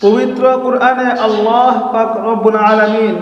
পবিত্র কোরআনে আল্লাহ পাক রব্বুল আলামিন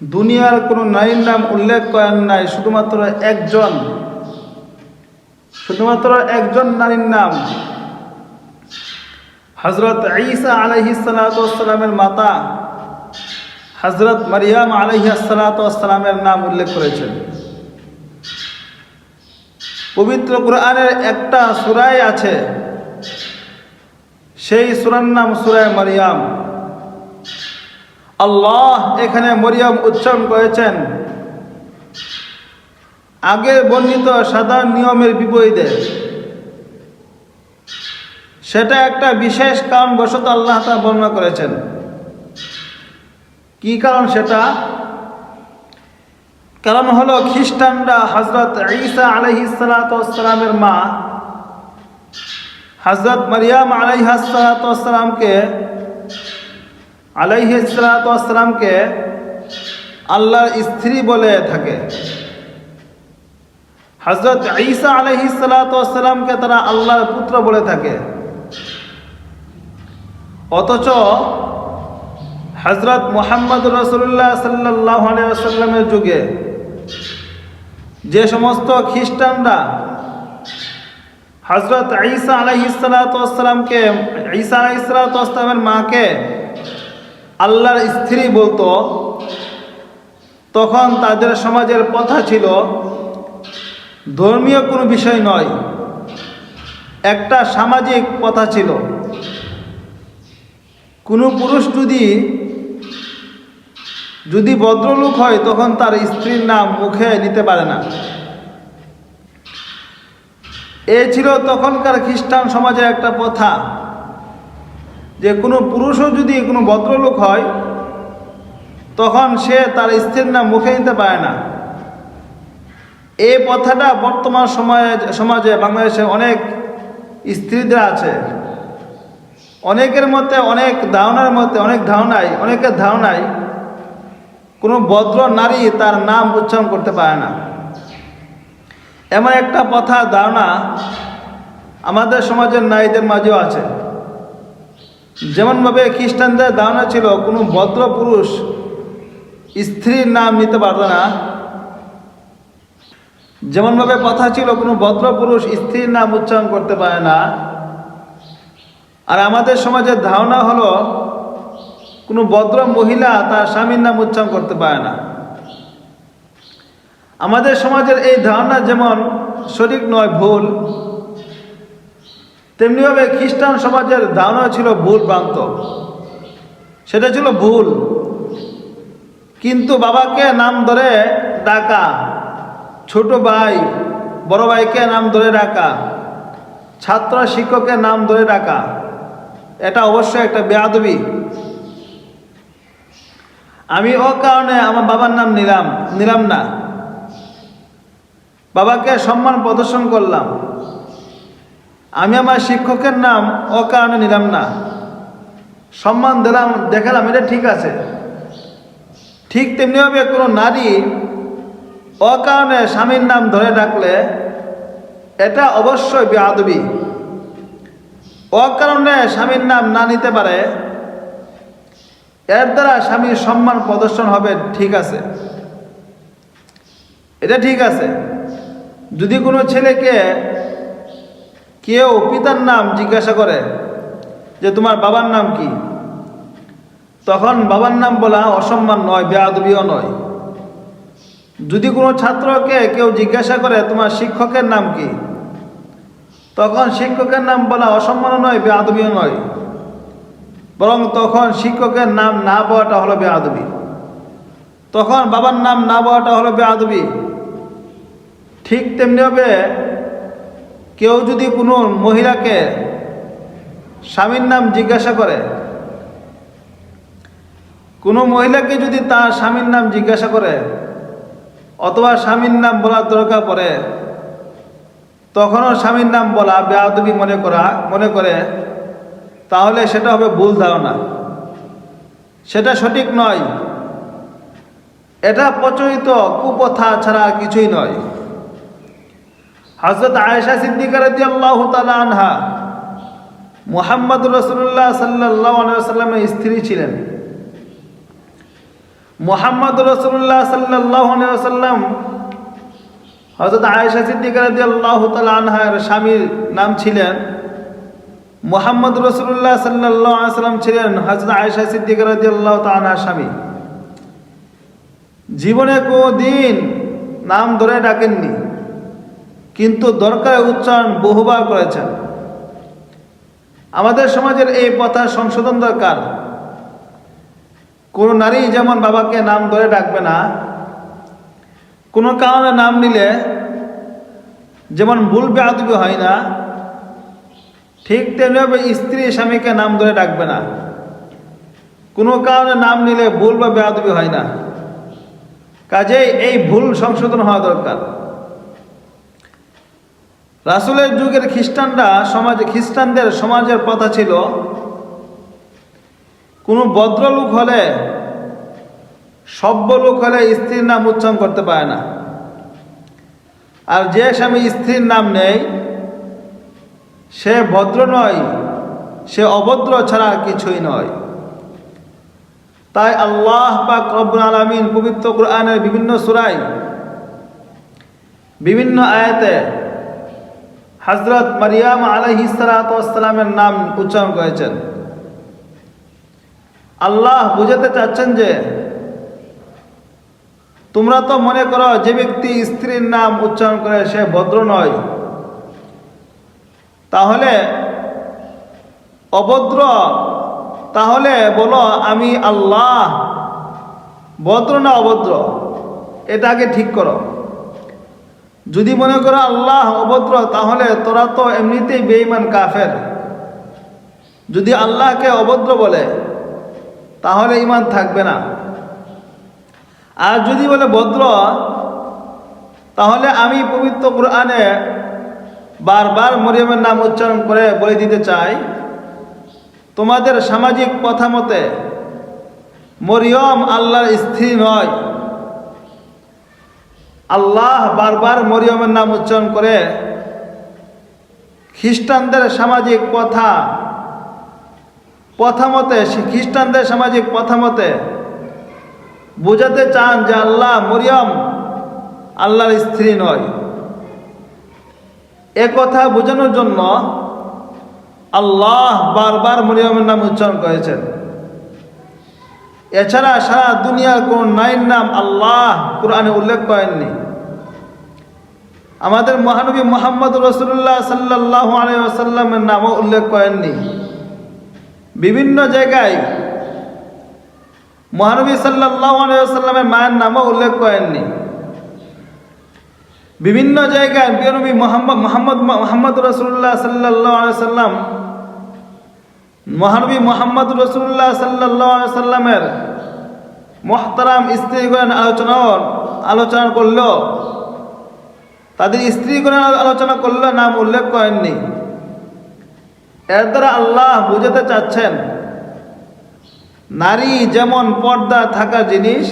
দুনিয়ার কোনো নারীর নাম উল্লেখ করেন নাই, শুধুমাত্র একজন। শুধুমাত্র একজন নারীর নাম। হজরত ঈসা আলহিসালামের মাতা হজরত মারিয়াম আলহিসালামের নাম উল্লেখ করেছেন। পবিত্র কোরআনের একটা সুরাই আছে সেই সুরার নাম সুরায় মারিয়াম। আল্লাহ এখানে মরিয়ম উচ্চারণ করেছেন। আগে বর্ণিত সাধারণ নিয়মের বিপরীতে। সেটা একটা বিশেষ কারণবশত আল্লাহ তা বর্ণনা করেছেন। কি কারণ সেটা? কারণ হলো খ্রিস্টানরা হজরত ঈসা আলহিসালামের মা হজরত মারিয়াম আলাইহাসালামকে আলাইহিসালামকে আল্লাহর স্ত্রী বলে থাকে। হজরত ঈসা আলহিসালামকে তারা আল্লাহর পুত্র বলে থাকে। অথচ হজরত মোহাম্মদ রসুল্লাহ সাল্লাহ আসাল্লামের যুগে যে সমস্ত খ্রিস্টানরা হজরত ঈসা আলাইসালাতামকে ঈসা আলাইসালাতামের মাকে আল্লাহর স্ত্রী বলতো, তখন তাদের সমাজের কথা ছিল, ধর্মীয় কোনো বিষয় নয়, একটা সামাজিক কথা ছিল। কোনো পুরুষ যদি যদি ভদ্রলোক হয় তখন তার স্ত্রীর নাম মুখে নিতে পারে না। এ ছিল তখনকার খ্রিস্টান সমাজের একটা প্রথা, যে কোনো পুরুষও যদি কোনো ভদ্রলোক হয়, তখন সে তার স্ত্রীর নাম মুখে নিতে পারে না। এই প্রথাটা বর্তমান সময়ে, সমাজে বাংলাদেশে অনেক স্ত্রীদের আছে। অনেকের মধ্যে অনেক ধারণার মধ্যে অনেক ধারণায় অনেকের ধারণায় কোনো ভদ্র নারী তার নাম উচ্চারণ করতে পারে না। এমন একটা কথা ধারণা আমাদের সমাজের নারীদের মাঝেও আছে। যেমনভাবে খ্রিস্টানদের ধারণা ছিল, কোনো ভদ্র পুরুষ স্ত্রীর নাম নিতে পারত না। যেমনভাবে কথা ছিল, কোনো ভদ্র পুরুষ স্ত্রীর নাম উচ্চারণ করতে পারে না। আর আমাদের সমাজের ধারণা হলো, কোনো ভদ্র মহিলা তার স্বামীর নাম উচ্চারণ করতে পারে না। আমাদের সমাজের এই ধারণা যেমন সঠিক নয়, ভুল, তেমনিভাবে খ্রিস্টান সমাজের ধারণা ছিল ভুল প্রান্ত সেটা ছিল ভুল। কিন্তু বাবাকে নাম ধরে ডাকা, ছোট ভাই, বড় ভাইকে নাম ধরে ডাকা, ছাত্র শিক্ষকের নাম ধরে ডাকা, এটা অবশ্যই একটা বেয়াদবি। আমি ও কারণে আমার বাবার নাম নিলাম নিলাম না। বাবাকে সম্মান প্রদর্শন করলাম। আমি আমার শিক্ষকের নাম ও কারণে নিলাম না। সম্মান দিলাম, দেখালাম, এটা ঠিক আছে। ঠিক তেমনিভাবে কোনো নারী অকারণে স্বামীর নাম ধরে ডাকলে এটা অবশ্যই বেআবি অকারণে স্বামীর নাম না নিতে পারে, এর দ্বারা স্বামীর সম্মান প্রদর্শন হবে ঠিক আছে। এটা ঠিক আছে। যদি কোনো ছেলেকে কেউ পিতার নাম জিজ্ঞাসা করে যে তোমার বাবার নাম কি, তখন বাবার নাম বলা অসম্মান নয় বেআবিও নয়। যদি কোনো ছাত্রকে কেউ জিজ্ঞাসা করে তোমার শিক্ষকের নাম কি, তখন শিক্ষকের নাম বলা অসম্মান নয় বেআবিও নয়। বরং তখন শিক্ষকের নাম না বলাটা হলো বেআবি তখন বাবার নাম না বলাটা হলো বেআবি ঠিক তেমনিভাবে কেউ যদি কোনো মহিলাকে স্বামীর নাম জিজ্ঞাসা করে, কোনো মহিলাকে যদি তার স্বামীর নাম জিজ্ঞাসা করে অথবা স্বামীর নাম বলার দরকার পড়ে, তখনও স্বামীর নাম বলা বেআবি মনে করা, মনে করে, তাহলে সেটা হবে ভুল ধারণা। সেটা সঠিক নয়। এটা প্রচলিত কুপথা ছাড়া আর কিছুই নয়। হজরত আয়েশা সিদ্দিকার আনহা মোহাম্মদ রসুল্লাহ সাল্লাহ সাল্লামের স্ত্রী ছিলেন। মোহাম্মদ রসুল্লাহ সাল্লাহ সাল্লাম হজরত আয়েশা সিদ্দিক রাজি আল্লাহ আনহার স্বামীর নাম ছিলেন মোহাম্মদ রসুল্লাহ সাল্লাহ সাল্লাম ছিলেন হজরত আয়েশা সিদ্দিক রাজি আল্লাহ আনহার স্বামী। জীবনে কোনো দিন নাম ধরে ডাকেননি। কিন্তু দরকারে উচ্চারণ বহুবার করেছেন। আমাদের সমাজের এই প্রথা সংশোধন দরকার। কোনো নারী যেমন বাবাকে নাম ধরে ডাকবে না, কোনো কারণে নাম নিলে যেমন ভুল বেআবি হয় না, ঠিক তেমনিভাবে স্ত্রী স্বামীকে নাম ধরে ডাকবে না। কোনো কারণে নাম নিলে ভুল বা বেআবি হয় না। কাজেই এই ভুল সংশোধন হওয়া দরকার। রাসুলের যুগের খ্রিস্টানরা সমাজে, খ্রিস্টানদের সমাজের প্রথা ছিল, কোনো ভদ্রলোক হলে সভ্য লোক হলে স্ত্রীর নাম উচ্চারণ করতে পারে না। আর যে স্বামী স্ত্রীর নাম নেই, সে ভদ্র নয়, সে অভদ্র ছাড়া কিছুই নয়। তাই আল্লাহ পাক রব্বুল আলমিন পবিত্র কোরআনের বিভিন্ন সুরাই বিভিন্ন আয়াতে হজরত মারিয়াম আলহি সালাতামের নাম উচ্চারণ করেছেন। আল্লাহ বুঝাতে চাচ্ছেন যে, তোমরা তো মনে করো যে ব্যক্তি স্ত্রীর নাম উচ্চারণ করে সে ভদ্র নয়। তাহলে অভদ্র, তাহলে বলো আমি আল্লাহ, ভদ্র না অভদ্র? এটাকে ঠিক করো। যদি মনে করো আল্লাহ অভদ্র, তাহলে তোরা তো এমনিতেই বেঈমান, কাফের। যদি আল্লাহকে অভদ্র বলে, তাহলে ইমান থাকবে না। আর যদি বলে ভদ্র, তাহলে আমি পবিত্র কোরআনে বারবার মরিয়মের নাম উচ্চারণ করে বলে দিতে চাই, তোমাদের সামাজিক কথা মতে মরিয়ম আল্লাহর স্ত্রী নয়। আল্লাহ বারবার মরিয়মের নাম উচ্চারণ করে, খ্রিস্টানদের সামাজিক কথা কথা মতে, খ্রিস্টানদের সামাজিক কথা মতে বোঝাতে চান যে আল্লাহ মরিয়ম আল্লাহর স্ত্রী নয়। কথা বোঝানোর জন্য আল্লাহ বারবার মরিয়মের নাম উচ্চারণ করেছেন। এছাড়া সারা দুনিয়ার কোন নাইন নাম আল্লাহ কোরআনে উল্লেখ করেননি। আমাদের মহানবী মোহাম্মদ রসুল্লাহ সাল্লাহ আলাইসাল্লামের নামও উল্লেখ করেননি। বিভিন্ন জায়গায় মহানবী সাল্লাহ আলাইসাল্লামের মায়ের নামও উল্লেখ করেননি। বিভিন্ন জায়গায় বিয়নবী মোহাম্মদ মোহাম্মদ মোহাম্মদ রসুল্লাহ সাল্লাহ সাল্লাম মহানবী মোহাম্মদ রসুল্লাহ সাল্লাহ সাল্লামের মোহতারাম স্ত্রীগণ আলোচনাও, আলোচনা করল তাদের স্ত্রীগণ আলোচনা করল নাম উল্লেখ করেননি। এর দ্বারা আল্লাহ বুঝাতে চাচ্ছেন, নারী যেমন পর্দা থাকার জিনিস,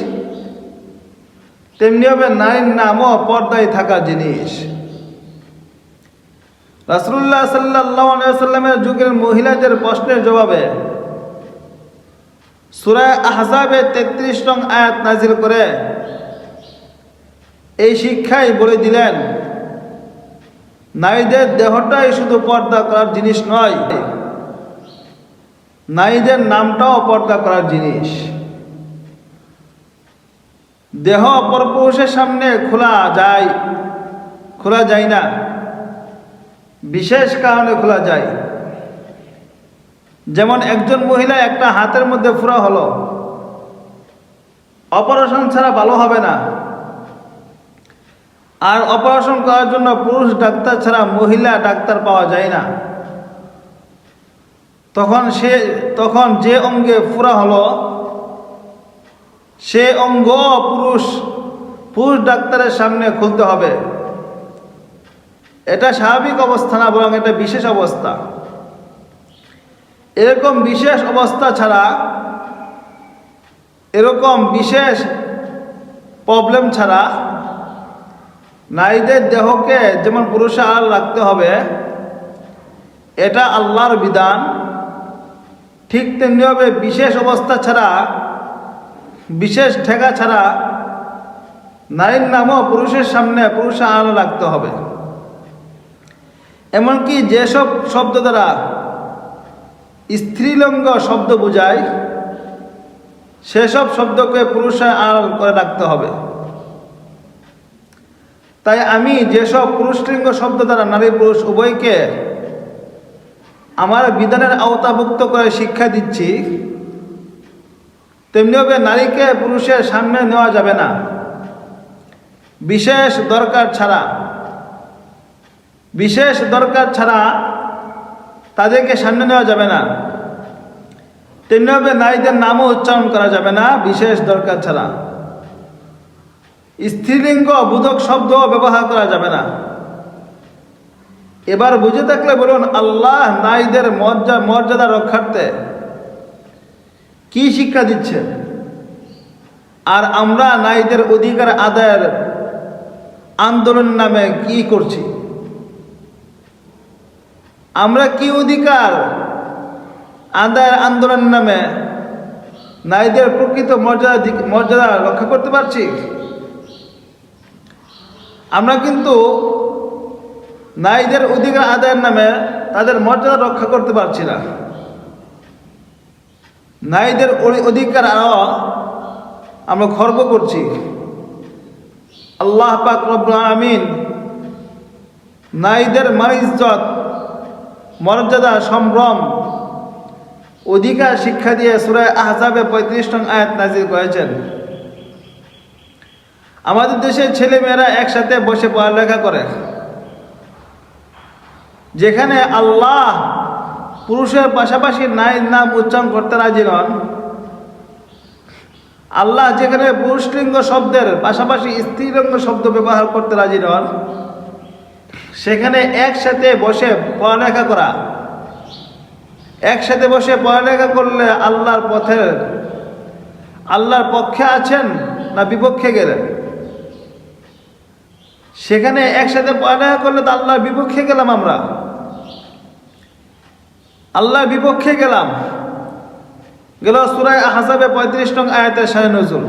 তেমনি হবে নারীর নামও পর্দায় থাকার জিনিস। রাসুল্লাহ সাল্লাহ সাল্লামের যুগের মহিলাদের প্রশ্নের জবাবে সুরায় আহজাবে তেত্রিশ রং আয়াত নাজিল করে এই শিক্ষাই বলে দিলেন নারীদের দেহটাই শুধু পর্দা করার জিনিস নয়, নারীদের নামটাও পর্দা করার জিনিস। দেহ পরপুরুষের সামনে খোলা যায় খোলা যায় না। বিশেষ কারণে খোলা যায়। যেমন একজন মহিলা একটা হাতের মধ্যে ফুরা হলো, অপারেশন ছাড়া ভালো হবে না। আর অপারেশন করার জন্য পুরুষ ডাক্তার ছাড়া মহিলা ডাক্তার পাওয়া যায় না। তখন সে, তখন যে অঙ্গে ফুরা হলো, সে অঙ্গ পুরুষ পুরুষ ডাক্তারের সামনে খুলতে হবে। এটা স্বাভাবিক অবস্থা না, বরং এটা বিশেষ অবস্থা। এরকম বিশেষ অবস্থা ছাড়া, এরকম বিশেষ প্রবলেম ছাড়া নারীদের দেহকে যেমন পুরুষে আড়াল রাখতে হবে, এটা আল্লাহর বিধান। ঠিক তেমনিভাবে বিশেষ অবস্থা ছাড়া, বিশেষ ঠেকা ছাড়া নারীর নামও পুরুষের সামনে পুরুষের আলো রাখতে হবে। এমনকি যেসব শব্দ দ্বারা স্ত্রীলিঙ্গ শব্দ বোঝায়, সেসব শব্দকে পুরুষের আড়াল করে রাখতে হবে। তাই আমি যেসব পুরুষলিঙ্গ শব্দ দ্বারা নারী পুরুষ উভয়কে আমার বিধানের আওতাভুক্ত করে শিক্ষা দিচ্ছি তেমনিভাবে নারীকে পুরুষের সামনে নেওয়া যাবে না। বিশেষ দরকার ছাড়া, বিশেষ দরকার ছাড়া তাদেরকে সামনে নেওয়া যাবে না। তেমনিভাবে নারীদের নামও উচ্চারণ করা যাবে না, বিশেষ দরকার ছাড়া। স্ত্রীলিঙ্গ বোধক শব্দ ব্যবহার করা যাবে না। এবার বুঝে থাকলে বলুন, আল্লাহ নারীদের মর্যাদা মর্যাদা রক্ষার্থে কি শিক্ষা দিচ্ছে আর আমরা নারীদের অধিকার আদায়ের আন্দোলন নামে কি করছি? আমরা কি অধিকার আদায়ের আন্দোলন নামে নারীদের প্রকৃত মর্যাদা মর্যাদা রক্ষা করতে পারছি? আমরা কিন্তু নারীদের অধিকার আদায়ের নামে তাদের মর্যাদা রক্ষা করতে পারছি না। নারীদের অধিকার আমরা খর্ব করছি। আল্লাহ পাক রব্বুল আমিন নারীদের মর্যাদা, সম্ভ্রম, অধিকার, শিক্ষা দিয়ে সুরায় আহজাবে পঁয়ত্রিশ নং আয়াত নাজির করেছেন। আমাদের দেশের ছেলে মেয়েরা একসাথে বসে পড়ালেখা করে। যেখানে আল্লাহ পুরুষের পাশাপাশি নারীর নাম উচ্চারণ করতে রাজি নন, আল্লাহ যেখানে পুরুষলিঙ্গ শব্দের পাশাপাশি স্ত্রীলিঙ্গ শব্দ ব্যবহার করতে রাজি নন, সেখানে একসাথে বসে পড়ালেখা করা। একসাথে বসে পড়ালেখা করলে আল্লাহর পথে আল্লাহর পক্ষে আছেন না বিপক্ষে গেলেন? সেখানে একসাথে পড়ালেখা করলে তো আল্লাহর বিপক্ষে গেলাম আমরা। আল্লাহর বিপক্ষে গেলাম। গেল সুরায় হাসাবে পঁয়ত্রিশ নং আয়াতের শাহে নজরুল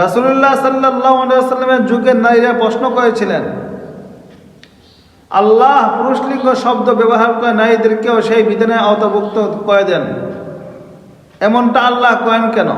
রাসুল্লাহ সাল্লাহ সাল্লামের যুগের নারীরা প্রশ্ন করেছিলেন, আল্লাহ পুরুষলিঙ্গ শব্দ ব্যবহার করে নারীদেরকেও সেই বিধানে আওতাভুক্ত করে দেন। এমনটা আল্লাহ কয়েন কেন?